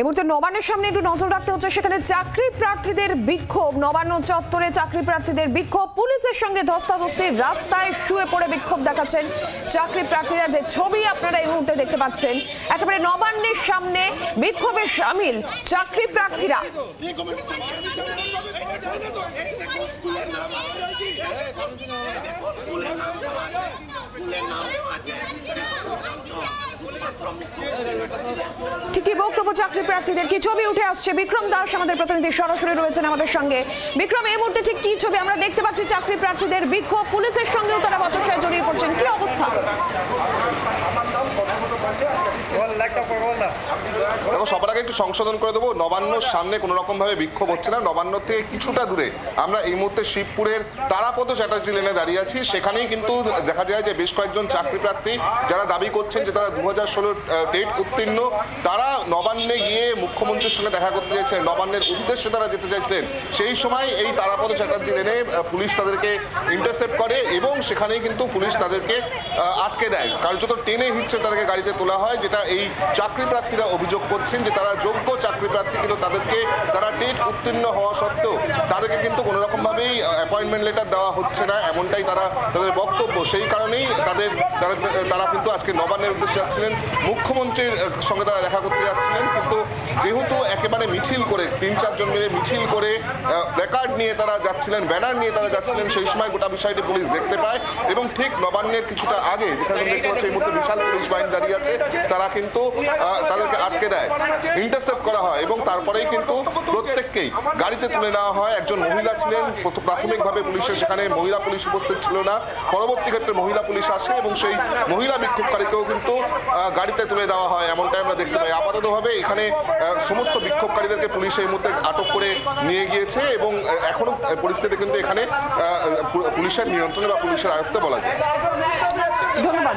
এই মুহূর্তে নবান্নের সামনে একটু নজর রাখতে হচ্ছে, সেখানে চাকরি প্রার্থীদের বিক্ষোভ, নবান্ন চত্বরে চাকরি প্রার্থীদের বিক্ষোভ, পুলিশের সঙ্গে ধস্তাধস্তি, রাস্তায় শুয়ে পড়ে বিক্ষোভ দেখাচ্ছেন চাকরি প্রার্থীরা। যে ছবি আপনারা এই মুহূর্তে দেখতে পাচ্ছেন, একেবারে নবান্নের সামনে বিক্ষোভে সামিল চাকরি প্রার্থীরা। ঠিকই বক্তব্য চাকরি প্রার্থীদের কি ছবি উঠে আসছে? বিক্রম দাস আমাদের প্রতিনিধি সরাসরি রয়েছেন আমাদের সঙ্গে। বিক্রম, এই মুহূর্তে ঠিক কি ছবি? আমরা দেখতে পাচ্ছি চাকরি প্রার্থীদের বিক্ষোভ। পুলিশের সঙ্গেও তারা বচসায় জড়িয়ে পড়ছেন। কি অবস্থা? দেখো, সবার আগে একটু সংশোধন করে দেবো। নবান্নর সামনে কোনো রকম ভাবে বিক্ষোভ হচ্ছে না। নবান্ন থেকে কিছুটা দূরে আমরা এই মুহূর্তে শিবপুরের তারাপদ চ্যাটার্জি লেনে দাঁড়িয়ে আছি। সেখানেই কিন্তু দেখা যায় যে বেশ কয়েকজন চাকরি প্রার্থী যারা দাবি করছেন যে তারা দু হাজার ষোলোর ডেট উত্তীর্ণ, তারা নবান্নে গিয়ে মুখ্যমন্ত্রীর সঙ্গে দেখা করতে চাইছিলেন। নবান্নের উদ্দেশ্যে তারা যেতে চাইছিলেন। সেই সময় এই তারাপদ চ্যাটার্জি লেনে পুলিশ তাদেরকে ইন্টারসেপ্ট করে এবং সেখানেই কিন্তু পুলিশ তাদেরকে আটকে দেয়। কার্যত টেনে হিচ্ছে তাদেরকে গাড়িতে তোলা হয়, যেটা এই চাকরি প্রার্থীরা অভিযোগ করছেন যে তারা যোগ্য চাকরি প্রার্থী, কিন্তু তাদেরকে তারা টেট উত্তীর্ণ হওয়া সত্ত্বেও তাদেরকে কিন্তু কোনো রকমভাবেই অ্যাপয়েন্টমেন্ট লেটার দেওয়া হচ্ছে না, এমনটাই তারা তাদের বক্তব্য। সেই কারণেই তাদের, তারা তারা কিন্তু আজকে নবান্নের উদ্দেশ্যে যাচ্ছিলেন। মুখ্যমন্ত্রীর সঙ্গে তারা দেখা করতে যাচ্ছিলেন। কিন্তু যেহেতু একেবারে মিছিল করে, তিন চারজন মিলে মিছিল করে প্ল্যাকার্ড নিয়ে তারা যাচ্ছিলেন ব্যানার নিয়ে তারা যাচ্ছিলেন, সেই সময় গোটা বিষয়টি পুলিশ দেখতে পায়। এবং ঠিক নবান্নের কিছুটা আগে দেখতে এই মুহূর্তে বিশাল পুলিশ বাহিনী দাঁড়িয়ে আছে, তারা কিন্তু তাদেরকে আটকে দেয়। ইন্টারসেপ্ট করা হয় এবং তারপরেই কিন্তু প্রত্যেককেই গাড়িতে তুলে নেওয়া হয়। একজন মহিলা ছিলেন, প্রথ- প্রাথমিকভাবে পুলিশের সেখানে মহিলা পুলিশ উপস্থিত ছিল না। পরবর্তী ক্ষেত্রে মহিলা পুলিশ আসে এবং সেই মহিলা বিক্ষোভকারীকেও কিন্তু গাড়িতে তুলে দেওয়া হয়, এমনটাই আমরা দেখতে পাই। আপাততভাবে এখানে সমস্ত বিক্ষোভকারীদেরকে পুলিশ এই মুহূর্তে আটক করে নিয়ে গিয়েছে এবং এখনও পরিস্থিতি কিন্তু এখানে পুলিশের নিয়ন্ত্রণে বা পুলিশের আয়ত্তে বলা যায়। ধন্যবাদ